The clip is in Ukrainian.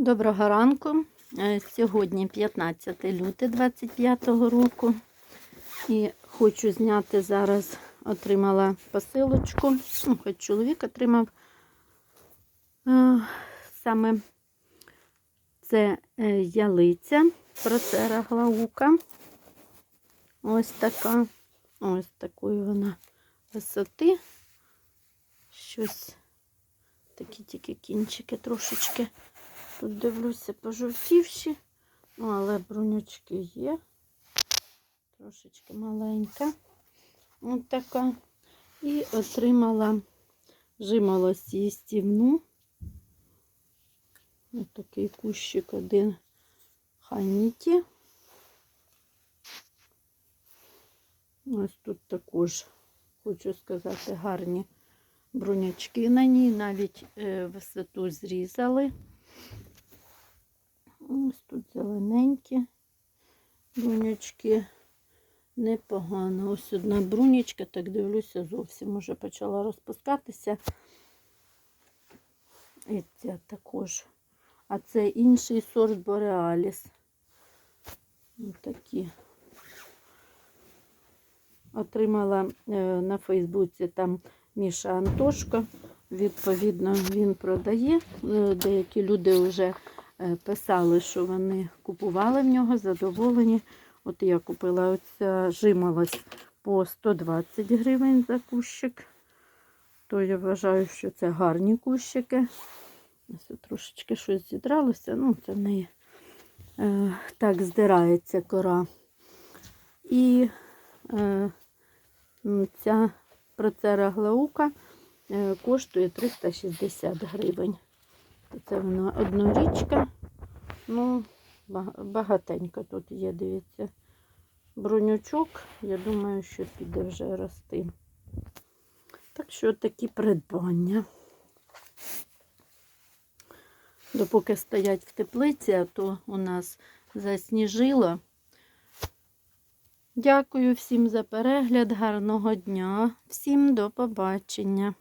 Доброго ранку. Е, Сьогодні 15 лютого 25 року. І хочу зняти зараз, отримала посилочку. Ну, хоч чоловік отримав е, саме це е, ялиця, процера глаука. Ось така. Ось такої вона висоти. Щось такі тільки кінчики трошечки. Тут дивлюся пожовтівші, ну, але брунючки є. Трошечки маленька. Ось така. І отримала жимолость їстівну. Ось такий кущик один ханіті. Ось тут також, хочу сказати, гарні брунячки на ній, навіть е, висоту зрізали. Ось тут зелененькі брунячки. Непогано. Ось одна брунячка, так дивлюся, зовсім уже почала розпускатися. І ця також. А це інший сорт Бореаліс. Ось такі. Отримала е, на Фейсбуці там Міша Антошко. Відповідно, він продає. Е, Деякі люди вже писали, що вони купували в нього, задоволені. От я купила оця жимолость по 120 гривень за кущик. То я вважаю, що це гарні кущики. Ось трошечки щось зідралося, ну це не е, так здирається кора. І е, ця процера глаука е, коштує 360 гривень. Це вона однорічка. Ну, ба- багатенько тут є, дивіться. Бронючок, я думаю, що піде вже рости. Так що такі придбання. Допоки стоять в теплиці, а то у нас засніжило. Дякую всім за перегляд, гарного дня, всім до побачення.